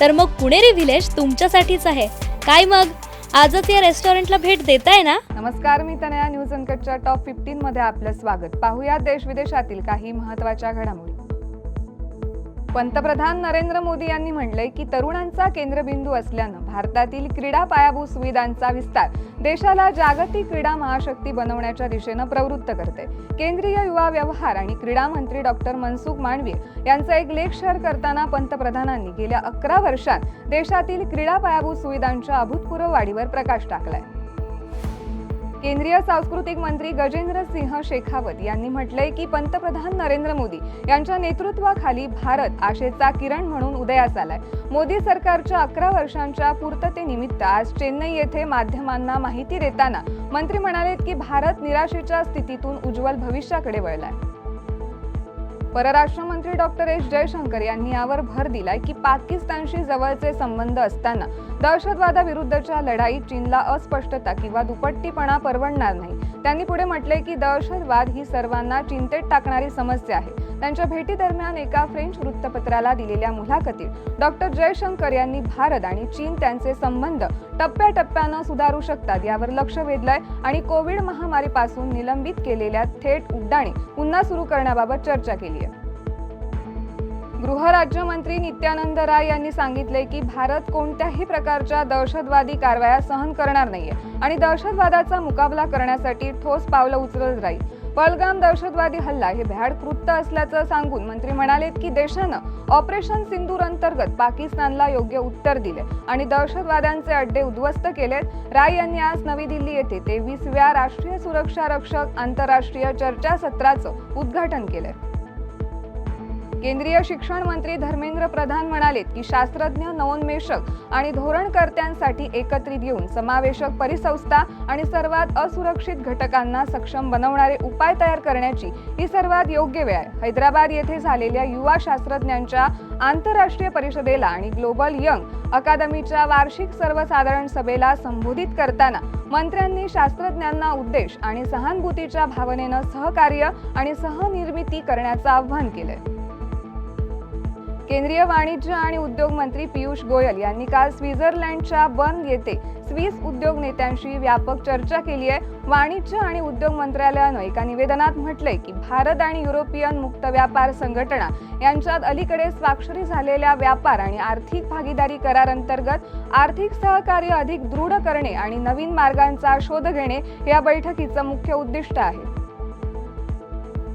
तर मग पुणेरी व्हिलेज तुमच्यासाठीच आहे. काय मग? आजच या रेस्टॉरंटला भेट देताय ना? नमस्कार मी तनया न्यूज अनकटच्या टॉप फिफ्टीन मध्ये आपलं स्वागत. पाहूया देश विदेशातील काही महत्त्वाच्या घडामोडी. पंतप्रधान नरेंद्र मोदी यांनी म्हटलंय की तरुणांचा केंद्रबिंदू असल्यानं भारतातील क्रीडा पायाभूत सुविधांचा विस्तार देशाला जागतिक क्रीडा महाशक्ती बनवण्याच्या दिशेनं प्रवृत्त करते केंद्रीय युवा व्यवहार आणि क्रीडा मंत्री डॉक्टर मनसुख मांडवीय यांचा एक लेख शेअर करताना पंतप्रधानांनी गेल्या अकरा वर्षात देशातील क्रीडा पायाभूत सुविधांच्या अभूतपूर्व वाढीवर प्रकाश टाकलाय. केंद्रीय सांस्कृतिक मंत्री गजेंद्र सिंह शेखावत यांनी म्हटलंय की पंतप्रधान नरेंद्र मोदी यांच्या नेतृत्वाखाली भारत आशेचा किरण म्हणून उदयास आलाय. मोदी सरकारच्या अकरा वर्षांच्या पूर्ततेनिमित्त आज चेन्नई येथे माध्यमांना माहिती देताना मंत्री म्हणालेत की भारत निराशेच्या स्थितीतून उज्ज्वल भविष्याकडे वळलाय. परराष्ट्र मंत्री डॉक्टर एस जयशंकर यांनी यावर भर दिलाय की पाकिस्तानशी जवळचे संबंध असताना दहशतवादाविरुद्धच्या लढाईत चीनला अस्पष्टता किंवा दुपट्टीपणा परवडणार नाही. त्यांनी पुढे म्हटले की दहशतवाद ही सर्वांना चिंतेत टाकणारी समस्या आहे. त्यांच्या भेटीदरम्यान एका फ्रेंच वृत्तपत्राला दिलेल्या मुलाखतीत डॉक्टर जयशंकर यांनी भारत आणि चीन त्यांचे संबंध टप्प्याटप्प्यानं सुधारू शकतात यावर लक्ष वेधलंय आणि कोविड महामारीपासून निलंबित केलेल्या थेट उड्डाणे पुन्हा सुरू करण्याबाबत चर्चा केली आहे. गृहराज्यमंत्री नित्यानंद राय यांनी सांगितले की भारत कोणत्याही प्रकारच्या दहशतवादी कारवाया सहन करणार नाहीये आणि दहशतवादाचा मुकाबला करण्यासाठी ठोस पावलं उचलत राहील. पहलगाम दहशतवादी हल्ला हे भ्याड कृत्य असल्याचं सांगून मंत्री म्हणालेत की देशानं ऑपरेशन सिंदूर अंतर्गत पाकिस्तानला योग्य उत्तर दिले आणि दहशतवाद्यांचे अड्डे उद्ध्वस्त केलेत. राय यांनी आज नवी दिल्ली येथे तेवीसव्या राष्ट्रीय सुरक्षा रक्षक आंतरराष्ट्रीय चर्चासत्राचं उद्घाटन केलं केंद्रीय शिक्षण मंत्री धर्मेंद्र प्रधान म्हणालेत की शास्त्रज्ञ नवोन्मेषक आणि धोरणकर्त्यांसाठी एकत्रित येऊन समावेशक परिसंस्था आणि सर्वात असुरक्षित घटकांना सक्षम बनवणारे उपाय तयार करण्याची ही सर्वात योग्य वेळ आहे. हैदराबाद येथे झालेल्या युवा शास्त्रज्ञांच्या आंतरराष्ट्रीय परिषदेला आणि ग्लोबल यंग अकादमीच्या वार्षिक सर्वसाधारण सभेला संबोधित करताना मंत्र्यांनी शास्त्रज्ञांना उद्देश आणि सहानुभूतीच्या भावनेनं सहकार्य आणि सहनिर्मिती करण्याचं आव्हान केलंय. केंद्रीय वाणिज्य आणि उद्योग मंत्री पियुष गोयल यांनी काल स्वित्झर्लंडच्या बर्न येथे स्विस उद्योग नेत्यांशी व्यापक चर्चा केली आहे. वाणिज्य आणि उद्योग मंत्रालयानं एका निवेदनात म्हटलंय की भारत आणि युरोपियन मुक्त व्यापार संघटना यांच्यात अलीकडे स्वाक्षरी झालेल्या व्यापार आणि आर्थिक भागीदारी करार अंतर्गत आर्थिक सहकार्य अधिक दृढ करणे आणि नवीन मार्गांचा शोध घेणे या बैठकीचं मुख्य उद्दिष्ट आहे.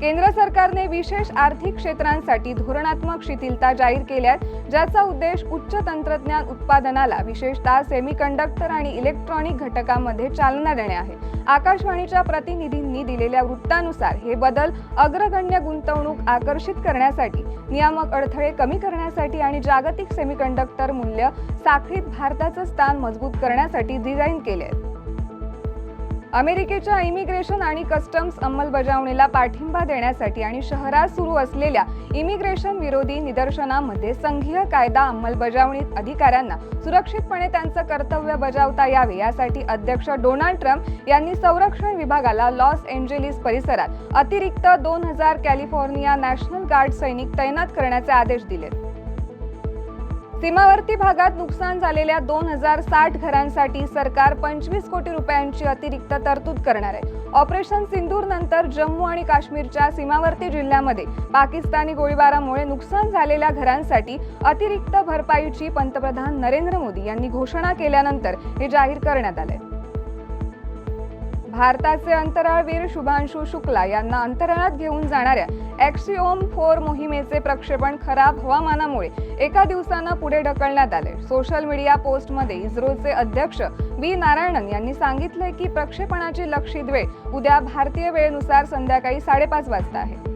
केंद्र सरकारने विशेष आर्थिक क्षेत्रांसाठी धोरणात्मक शिथिलता जाहीर केल्या ज्याचा उद्देश उच्च तंत्रज्ञान उत्पादनाला विशेषतः सेमीकंडक्टर आणि इलेक्ट्रॉनिक घटकांमध्ये चालना देणे आहे. आकाशवाणीच्या प्रतिनिधींनी दिलेल्या वृत्तानुसार हे बदल अग्रगण्य गुंतवणूक आकर्षित करण्यासाठी नियामक अडथळे कमी करण्यासाठी आणि जागतिक सेमीकंडक्टर मूल्य साखळीत भारताचं स्थान मजबूत करण्यासाठी डिझाईन केले आहेत अमेरिकेच्या इमिग्रेशन आणि कस्टम्स अंमलबजावणीला पाठिंबा देण्यासाठी आणि शहरात सुरू असलेल्या इमिग्रेशन विरोधी निदर्शनामध्ये संघीय कायदा अंमलबजावणी अधिकाऱ्यांना सुरक्षितपणे त्यांचं कर्तव्य बजावता यावे यासाठी अध्यक्ष डोनाल्ड ट्रम्प यांनी संरक्षण विभागाला लॉस एंजेलिस परिसरात अतिरिक्त दोन हजार कॅलिफोर्निया नॅशनल गार्ड सैनिक तैनात करण्याचे आदेश दिलेत सीमावर्ती भागात नुकसान झालेल्या दोन हजार साठ घरांसाठी सरकार पंचवीस कोटी रुपयांची अतिरिक्त तरतूद करणार आहे. ऑपरेशन सिंदूर नंतर जम्मू आणि काश्मीरच्या सीमावर्ती जिल्ह्यामध्ये पाकिस्तानी गोळीबारामुळे नुकसान झालेल्या घरांसाठी अतिरिक्त भरपाईची पंतप्रधान नरेंद्र मोदी यांनी घोषणा केल्यानंतर हे जाहीर करण्यात आले भारताचे अंतराळवीर शुभांशु शुक्ला यांना अंतराळात घेऊन जाणाऱ्या ॲक्सिओम फोर मोहिमेचे प्रक्षेपण खराब हवामानामुळे एका दिवसानं पुढे ढकलण्यात आले. सोशल मीडिया पोस्टमध्ये इस्रोचे अध्यक्ष व्ही नारायणन यांनी सांगितले की प्रक्षेपणाची लक्षित वेळ उद्या भारतीय वेळेनुसार संध्याकाळी साडेपाच वाजता आहे.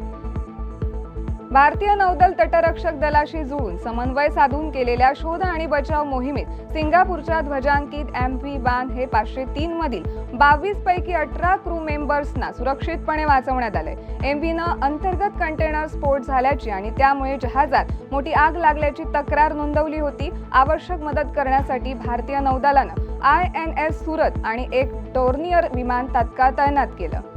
भारतीय नौदल तटरक्षक दलाशी जुळून समन्वय साधून केलेल्या शोध आणि बचाव मोहिमेत सिंगापूरच्या ध्वजांकित एम व्ही बान हे पाचशे तीन मधील बावीस पैकी अठरा क्रू मेंबर्सना सुरक्षितपणे वाचवण्यात आले एम व्हीनं अंतर्गत कंटेनर स्फोट झाल्याची आणि त्यामुळे जहाजात मोठी आग लागल्याची तक्रार नोंदवली होती. आवश्यक मदत करण्यासाठी भारतीय नौदलानं आय एन एस सुरत आणि एक टोर्नियर विमान तात्काळ तैनात केलं.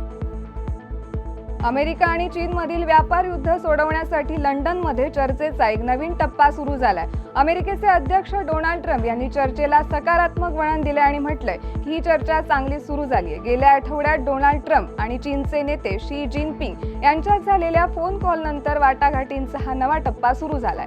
अमेरिका आणि चीनमधील व्यापार युद्ध सोडवण्यासाठी लंडनमध्ये चर्चेचा एक नवीन टप्पा सुरू झालाय. अमेरिकेचे अध्यक्ष डोनाल्ड ट्रम्प यांनी चर्चेला सकारात्मक वळण दिले आणि म्हटलंय की ही चर्चा चांगली सुरू झाली आहे गेल्या आठवड्यात डोनाल्ड ट्रम्प आणि चीनचे नेते शी जिनपिंग यांच्यात झालेल्या फोन कॉलनंतर वाटाघाटींचा हा नवा टप्पा सुरू झालाय.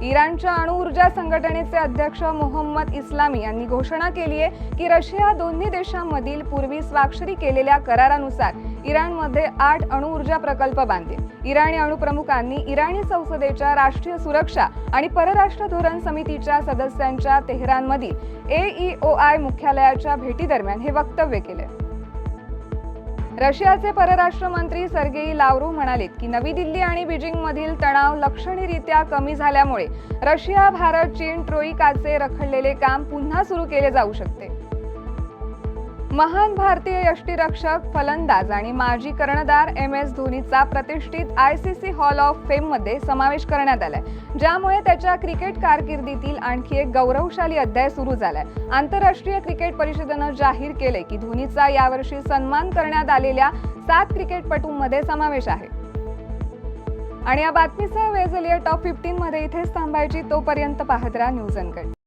इराणच्या अणुऊर्जा संघटनेचे अध्यक्ष मोहम्मद इस्लामी यांनी घोषणा केली आहे की रशिया दोन्ही देशांमधील पूर्वी स्वाक्षरी केलेल्या करारानुसार इराणमध्ये आठ अणुऊर्जा प्रकल्प बांधेल इराणी अणुप्रमुखांनी इराणी संसदेच्या राष्ट्रीय सुरक्षा आणि परराष्ट्र धोरण समितीच्या सदस्यांच्या तेहरानमधील एईओआय मुख्यालयाच्या भेटीदरम्यान हे वक्तव्य केले. रशियाचे परराष्ट्र मंत्री सर्गेई लावरू म्हणालेत की नवी दिल्ली आणि बीजिंगमधील तणाव लक्षणीयरित्या कमी झाल्यामुळे रशिया भारत चीन ट्रोईकाचे रखडलेले काम पुन्हा सुरू केले जाऊ शकते. महान भारतीय यष्टीरक्षक फलंदाज आणि माजी कर्णधार एम एस धोनीचा प्रतिष्ठित I C C hall of फेममध्ये समावेश करण्यात आलाय. ज्यामुळे त्याच्या क्रिकेट कारकिर्दीतील आणखी एक गौरवशाली अध्याय सुरू झालाय. आंतरराष्ट्रीय क्रिकेट परिषदेनं जाहीर केले की धोनीचा यावर्षी सन्मान करण्यात आलेल्या सात क्रिकेटपटूंमध्ये समावेश आहे. आणि या बातमीसह वेळ झाली टॉप फिफ्टीनमध्ये इथेच थांबायची तोपर्यंत पाहत राहा न्यूज अनकट.